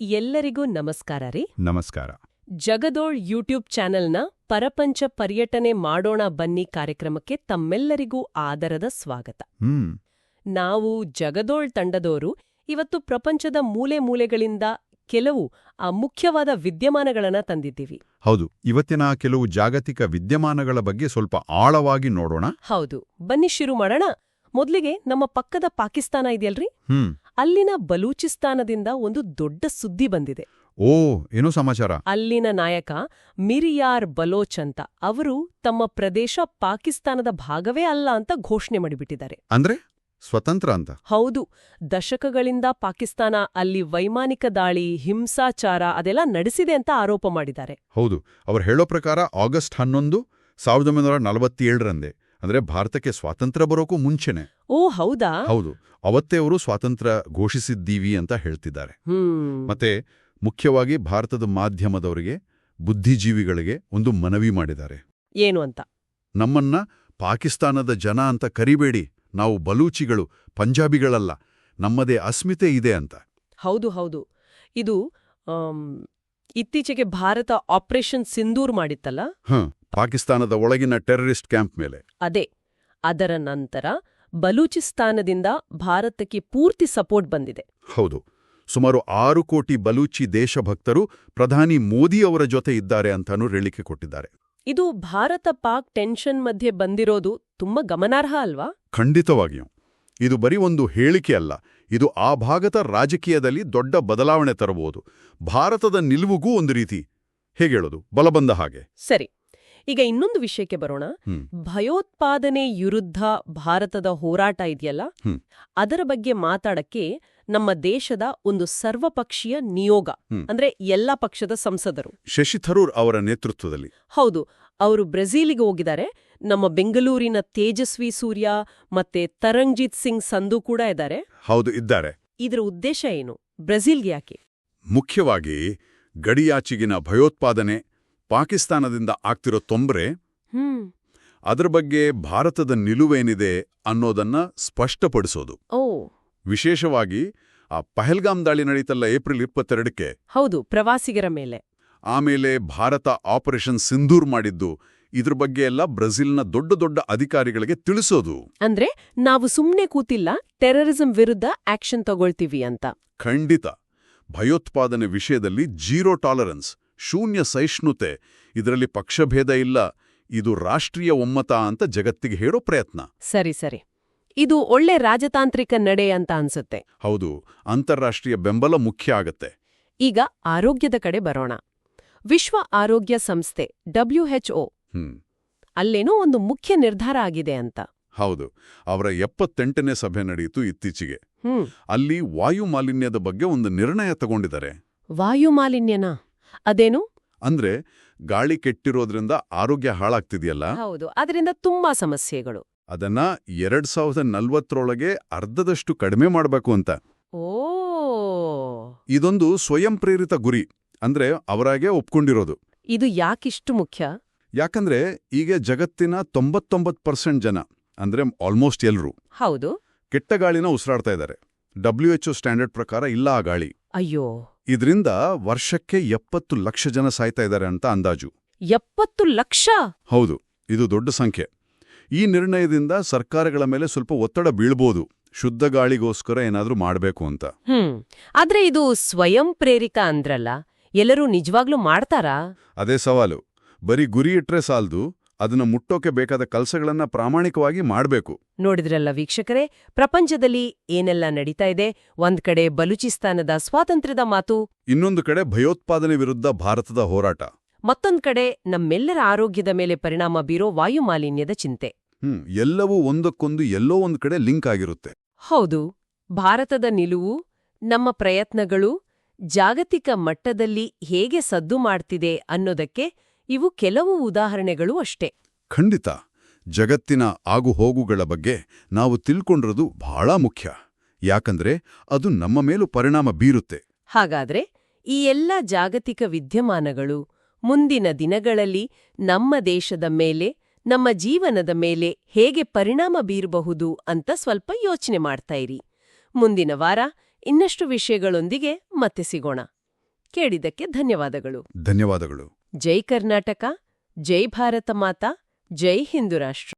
ಎಲ್ಲರಿಗೂ ನಮಸ್ಕಾರ ರೀ. ನಮಸ್ಕಾರ. ಜಗದೋಳ್ ಯೂಟ್ಯೂಬ್ ಚಾನೆಲ್ನ ಪರಪಂಚ ಪರ್ಯಟನೆ ಮಾಡೋಣ ಬನ್ನಿ ಕಾರ್ಯಕ್ರಮಕ್ಕೆ ತಮ್ಮೆಲ್ಲರಿಗೂ ಆದರದ ಸ್ವಾಗತ. ನಾವು ಜಗದೋಳ್ ತಂಡದೋರು ಇವತ್ತು ಪ್ರಪಂಚದ ಮೂಲೆ ಮೂಲೆಗಳಿಂದ ಕೆಲವು ಆ ಮುಖ್ಯವಾದ ವಿದ್ಯಮಾನಗಳನ್ನ ತಂದಿದ್ದೀವಿ. ಹೌದು ಇವತ್ತಿನ ಕೆಲವು ಜಾಗತಿಕ ವಿದ್ಯಮಾನಗಳ ಬಗ್ಗೆ ಸ್ವಲ್ಪ ಆಳವಾಗಿ ನೋಡೋಣ. ಹೌದು ಬನ್ನಿ ಶುರು ಮಾಡೋಣ. ಮೊದ್ಲಿಗೆ ನಮ್ಮ ಪಕ್ಕದ ಪಾಕಿಸ್ತಾನ ಇದೆಯಲ್ರಿ? ಅಲ್ಲಿನ ಬಲೂಚಿಸ್ತಾನದಿಂದ ಒಂದು ದೊಡ್ಡ ಸುದ್ದಿ ಬಂದಿದೆ. ಓ ಏನು ಸಮಾಚಾರ? ಅಲ್ಲಿನ ನಾಯಕ ಮಿರಿಯಾರ್ ಬಲೋಚ್ ಅಂತ ಅವರು ತಮ್ಮ ಪ್ರದೇಶ ಪಾಕಿಸ್ತಾನದ ಭಾಗವೇ ಅಲ್ಲ ಅಂತ ಘೋಷಣೆ ಮಾಡಿಬಿಟ್ಟಿದ್ದಾರೆ. ಅಂದ್ರೆ? ಸ್ವತಂತ್ರ ಅಂತ? ಹೌದು ದಶಕಗಳಿಂದ ಪಾಕಿಸ್ತಾನ ಅಲ್ಲಿ ವೈಮಾನಿಕ ದಾಳಿ ಹಿಂಸಾಚಾರ ಅದೆಲ್ಲ ನಡೆಸಿದೆ ಅಂತ ಆರೋಪ ಮಾಡಿದ್ದಾರೆ. ಹೌದು ಅವರು ಹೇಳೋ ಪ್ರಕಾರ ಆಗಸ್ಟ್ ಹನ್ನೊಂದು ಸಾವಿರದ ಒಂಬೈನೂರ ನಲವತ್ತೇಳರಂದೇ. ಅಂದ್ರೆ ಭಾರತಕ್ಕೆ ಸ್ವಾತಂತ್ರ್ಯ ಬರೋಕ್ಕೂ ಮುಂಚೆನೆ. ಓ ಹೌದಾ? ಹೌದು. ಅವತ್ತೇ ಅವರು ಸ್ವಾತಂತ್ರ್ಯ ಘೋಷಿಸಿದ್ದೀವಿ ಅಂತ ಹೇಳ್ತಿದ್ದಾರೆ. ಮತ್ತೆ ಮುಖ್ಯವಾಗಿ ಭಾರತದ ಮಾಧ್ಯಮದವರಿಗೆ ಬುದ್ಧಿಜೀವಿಗಳಿಗೆ ಒಂದು ಮನವಿ ಮಾಡಿದ್ದಾರೆ. ಏನು ಅಂತ? ನಮ್ಮನ್ನ ಪಾಕಿಸ್ತಾನದ ಜನ ಅಂತ ಕರಿಬೇಡಿ. ನಾವು ಬಲೂಚಿಗಳು ಪಂಜಾಬಿಗಳಲ್ಲ. ನಮ್ಮದೇ ಅಸ್ಮಿತೆ ಇದೆ ಅಂತ. ಹೌದು ಹೌದು. ಇದು ಇತ್ತೀಚೆಗೆ ಭಾರತ ಆಪರೇಷನ್ ಸಿಂಧೂರ್ ಮಾಡಿತ್ತಲ್ಲ? ಹ. ಪಾಕಿಸ್ತಾನದ ಒಳಗಿನ ಟೆರರಿಸ್ಟ್ ಕ್ಯಾಂಪ್ ಮೇಲೆ. ಅದೇ ಅದರ ನಂತರ ಬಲೂಚಿಸ್ತಾನದಿಂದ ಭಾರತಕ್ಕೆ ಪೂರ್ತಿ ಸಪೋರ್ಟ್ ಬಂದಿದೆ. ಹೌದು ಸುಮಾರು ಆರು ಕೋಟಿ ಬಲೂಚಿ ದೇಶಭಕ್ತರು ಪ್ರಧಾನಿ ಮೋದಿ ಅವರ ಜೊತೆ ಇದ್ದಾರೆ ಅಂತಾನೂ ಹೇಳಿಕೆ ಕೊಟ್ಟಿದ್ದಾರೆ. ಇದು ಭಾರತ ಪಾಕ್ ಟೆನ್ಷನ್ ಮಧ್ಯೆ ಬಂದಿರೋದು ತುಂಬಾ ಗಮನಾರ್ಹ ಅಲ್ವಾ? ಖಂಡಿತವಾಗಿಯೂ. ಇದು ಬರೀ ಒಂದು ಹೇಳಿಕೆ ಅಲ್ಲ ಇದು ಆ ಭಾಗದ ರಾಜಕೀಯದಲ್ಲಿ ದೊಡ್ಡ ಬದಲಾವಣೆ ತರಬಹುದು. ಭಾರತದ ನಿಲುವುಗೂ ಒಂದು ರೀತಿ. ಹೇಗೇಳೋದು ಬಲಬಂದ ಹಾಗೆ. ಸರಿ ಈಗ ಇನ್ನೊಂದು ವಿಷಯಕ್ಕೆ ಬರೋಣ. ಭಯೋತ್ಪಾದನೆ ವಿರುದ್ಧ ಭಾರತದ ಹೋರಾಟ ಇದೆಯಲ್ಲ. ಅದರ ಬಗ್ಗೆ ಮಾತಾಡಕ್ಕೆ ನಮ್ಮ ದೇಶದ ಒಂದು ಸರ್ವಪಕ್ಷೀಯ ನಿಯೋಗ ಅಂದ್ರೆ ಎಲ್ಲ ಪಕ್ಷದ ಸಂಸದರು. ಶಶಿ ಥರೂರ್ ಅವರ ನೇತೃತ್ವದಲ್ಲಿ. ಹೌದು ಅವರು ಬ್ರೆಜಿಲ್ಗೆ ಹೋಗಿದ್ದಾರೆ. ನಮ್ಮ ಬೆಂಗಳೂರಿನ ತೇಜಸ್ವಿ ಸೂರ್ಯ ಮತ್ತೆ ತರಂಗ್ಜಿತ್ ಸಿಂಗ್ ಸಂಧು ಕೂಡ ಇದ್ದಾರೆ. ಹೌದು ಇದ್ದಾರೆ. ಇದರ ಉದ್ದೇಶ ಏನು? ಬ್ರೆಜಿಲ್ಗೆ ಯಾಕೆ? ಮುಖ್ಯವಾಗಿ ಗಡಿಯಾಚೆಗಿನ ಭಯೋತ್ಪಾದನೆ ಪಾಕಿಸ್ತಾನದಿಂದ ಆಗ್ತಿರೋ ತೊಂದರೆ ಹ್ಮ್. ಅದರ ಬಗ್ಗೆ ಭಾರತದ ನಿಲುವೇನಿದೆ ಅನ್ನೋದನ್ನ ಸ್ಪಷ್ಟಪಡಿಸೋದು. ಓ. ವಿಶೇಷವಾಗಿ ಆ ಪಹಲ್ಗಾಮ್ ದಾಳಿ ನಡೀತಲ್ಲ ಏಪ್ರಿಲ್ ಇಪ್ಪತ್ತೆರಡಕ್ಕೆ. ಹೌದು ಪ್ರವಾಸಿಗರ ಮೇಲೆ. ಆಮೇಲೆ ಭಾರತ ಆಪರೇಷನ್ ಸಿಂಧೂರ್ ಮಾಡಿದ್ದು ಇದ್ರ ಬಗ್ಗೆ ಎಲ್ಲ ಬ್ರೆಜಿಲ್ನ ದೊಡ್ಡ ದೊಡ್ಡ ಅಧಿಕಾರಿಗಳಿಗೆ ತಿಳಿಸೋದು. ಅಂದ್ರೆ ನಾವು ಸುಮ್ನೆ ಕೂತಿಲ್ಲ ಟೆರರಿಸಂ ವಿರುದ್ಧ ಆಕ್ಷನ್ ತಗೊಳ್ತೀವಿ ಅಂತ. ಖಂಡಿತ. ಭಯೋತ್ಪಾದನೆ ವಿಷಯದಲ್ಲಿ ಜೀರೋ ಟಾಲರೆನ್ಸ್. ಶೂನ್ಯ ಸಹಿಷ್ಣುತೆ ಇದರಲ್ಲಿ ಪಕ್ಷಭೇದ ಇಲ್ಲ ಇದು ರಾಷ್ಟ್ರೀಯ ಒಮ್ಮತ ಅಂತ ಜಗತ್ತಿಗೆ ಹೇಳೋ ಪ್ರಯತ್ನ. ಸರಿ ಸರಿ. ಇದು ಒಳ್ಳೆ ರಾಜತಾಂತ್ರಿಕ ನಡೆ ಅಂತ ಅನ್ಸುತ್ತೆ. ಹೌದು ಅಂತಾರಾಷ್ಟ್ರೀಯ ಬೆಂಬಲ ಮುಖ್ಯ ಆಗತ್ತೆ. ಈಗ ಆರೋಗ್ಯದ ಕಡೆ ಬರೋಣ. ವಿಶ್ವ ಆರೋಗ್ಯ ಸಂಸ್ಥೆ ಡಬ್ಲ್ಯುಎಚ್ಒ ಅಲ್ಲೇನೋ ಒಂದು ಮುಖ್ಯ ನಿರ್ಧಾರ ಆಗಿದೆ ಅಂತ. ಹೌದು ಅವರ ಎಪ್ಪತ್ತೆಂಟನೇ ಸಭೆ ನಡೆಯಿತು ಇತ್ತೀಚೆಗೆ. ಅಲ್ಲಿ ವಾಯು ಮಾಲಿನ್ಯದ ಬಗ್ಗೆ ಒಂದು ನಿರ್ಣಯ ತಗೊಂಡಿದ್ದಾರೆ. ವಾಯು ಮಾಲಿನ್ಯನ? ಅದೇನು? ಅಂದ್ರೆ ಗಾಳಿ ಕೆಟ್ಟಿರೋದ್ರಿಂದ ಆರೋಗ್ಯ ಹಾಳಾಗ್ತಿದೆಯಲ್ಲ? ಹೌದು. ಅದರಿಂದ ತುಂಬಾ ಸಮಸ್ಯೆಗಳು. ಅದನ್ನ ಎರಡ್ ಸಾವಿರದ ನಲ್ವತ್ತರೊಳಗೆ ಅರ್ಧದಷ್ಟು ಕಡಿಮೆ ಮಾಡಬೇಕು ಅಂತ. ಓ! ಇದೊಂದು ಸ್ವಯಂ ಪ್ರೇರಿತ ಗುರಿ. ಅಂದ್ರೆ ಅವರಾಗೆ ಒಪ್ಕೊಂಡಿರೋದು. ಇದು ಯಾಕಿಷ್ಟು ಮುಖ್ಯ? ಯಾಕಂದ್ರೆ ಈಗ ಜಗತ್ತಿನ ತೊಂಬತ್ತೊಂಬತ್ತು ಪರ್ಸೆಂಟ್ ಜನ ಅಂದ್ರೆ ಆಲ್ಮೋಸ್ಟ್ ಎಲ್ರೂ ಹೌದು. ಕೆಟ್ಟ ಗಾಳಿನ ಉಸಿರಾಡ್ತಾ ಇದ್ದಾರೆ. ಡಬ್ಲ್ಯೂ ಎಚ್ ಸ್ಟ್ಯಾಂಡರ್ಡ್ ಪ್ರಕಾರ ಇಲ್ಲ ಆ ಗಾಳಿ. ಅಯ್ಯೋ! ಇದರಿಂದ ವರ್ಷಕ್ಕೆ ಎಪ್ಪತ್ತು ಲಕ್ಷ ಜನ ಸಾಯ್ತಾ ಇದ್ದಾರೆ ಅಂತ ಅಂದಾಜು. ಎಪ್ಪತ್ತು ಲಕ್ಷ? ಹೌದು ಇದು ದೊಡ್ಡ ಸಂಖ್ಯೆ. ಈ ನಿರ್ಣಯದಿಂದ ಸರ್ಕಾರಗಳ ಮೇಲೆ ಸ್ವಲ್ಪ ಒತ್ತಡ ಬೀಳ್ಬೋದು. ಶುದ್ಧ ಗಾಳಿಗೋಸ್ಕರ ಏನಾದ್ರೂ ಮಾಡಬೇಕು ಅಂತ. ಹ್ಮ್ ಆದ್ರೆ ಇದು ಸ್ವಯಂ ಪ್ರೇರಿತ ಅಂದ್ರಲ್ಲ ಎಲ್ಲರೂ ನಿಜವಾಗ್ಲೂ ಮಾಡ್ತಾರಾ? ಅದೇ ಸವಾಲು. ಬರೀ ಗುರಿ ಇಟ್ರೆ ಸಾಲ್ದು ಅದನ್ನ ಮುಟ್ಟೋಕೆ ಬೇಕಾದ ಕೆಲಸಗಳನ್ನ ಪ್ರಾಮಾಣಿಕವಾಗಿ ಮಾಡಬೇಕು. ನೋಡಿದ್ರಲ್ಲ ವೀಕ್ಷಕರೇ ಪ್ರಪಂಚದಲ್ಲಿ ಏನೆಲ್ಲ ನಡೀತಾ ಇದೆ? ಒಂದ್ ಕಡೆ ಬಲೂಚಿಸ್ತಾನದ ಸ್ವಾತಂತ್ರ್ಯದ ಮಾತು ಇನ್ನೊಂದು ಕಡೆ ಭಯೋತ್ಪಾದನೆ ವಿರುದ್ಧ ಭಾರತದ ಹೋರಾಟ. ಮತ್ತೊಂದ್ ಕಡೆ ನಮ್ಮೆಲ್ಲರ ಆರೋಗ್ಯದ ಮೇಲೆ ಪರಿಣಾಮ ಬೀರೋ ವಾಯುಮಾಲಿನ್ಯದ ಚಿಂತೆ. ಹ್ಮ್ ಎಲ್ಲವೂ ಒಂದಕ್ಕೊಂದು ಎಲ್ಲೋ ಒಂದ್ ಕಡೆ ಲಿಂಕ್ ಆಗಿರುತ್ತೆ. ಹೌದು ಭಾರತದ ನಿಲುವು ನಮ್ಮ ಪ್ರಯತ್ನಗಳು ಜಾಗತಿಕ ಮಟ್ಟದಲ್ಲಿ ಹೇಗೆ ಸದ್ದು ಮಾಡ್ತಿದೆ ಅನ್ನೋದಕ್ಕೆ ಇವು ಕೆಲವು ಉದಾಹರಣೆಗಳು ಅಷ್ಟೇ. ಖಂಡಿತ. ಜಗತ್ತಿನ ಆಗುಹೋಗುಗಳ ಬಗ್ಗೆ ನಾವು ತಿಳ್ಕೊಂಡಿರೋದು ಬಹಳ ಮುಖ್ಯ. ಯಾಕಂದ್ರೆ ಅದು ನಮ್ಮ ಮೇಲೂ ಪರಿಣಾಮ ಬೀರುತ್ತೆ. ಹಾಗಾದ್ರೆ ಈ ಎಲ್ಲ ಜಾಗತಿಕ ವಿದ್ಯಮಾನಗಳು ಮುಂದಿನ ದಿನಗಳಲ್ಲಿ ನಮ್ಮ ದೇಶದ ಮೇಲೆ ನಮ್ಮ ಜೀವನದ ಮೇಲೆ ಹೇಗೆ ಪರಿಣಾಮ ಬೀರಬಹುದು ಅಂತ ಸ್ವಲ್ಪ ಯೋಚನೆ ಮಾಡ್ತಾ ಇರಿ. ಮುಂದಿನ ವಾರ ಇನ್ನಷ್ಟು ವಿಷಯಗಳೊಂದಿಗೆ ಮತ್ತೆ ಸಿಗೋಣ. ಕೇಳಿದಕ್ಕೆ ಧನ್ಯವಾದಗಳು. ಧನ್ಯವಾದಗಳು. ಜೈ ಕರ್ನಾಟಕ ಜೈ ಭಾರತ ಮಾತಾ ಜೈ ಹಿಂದೂ ರಾಷ್ಟ್ರ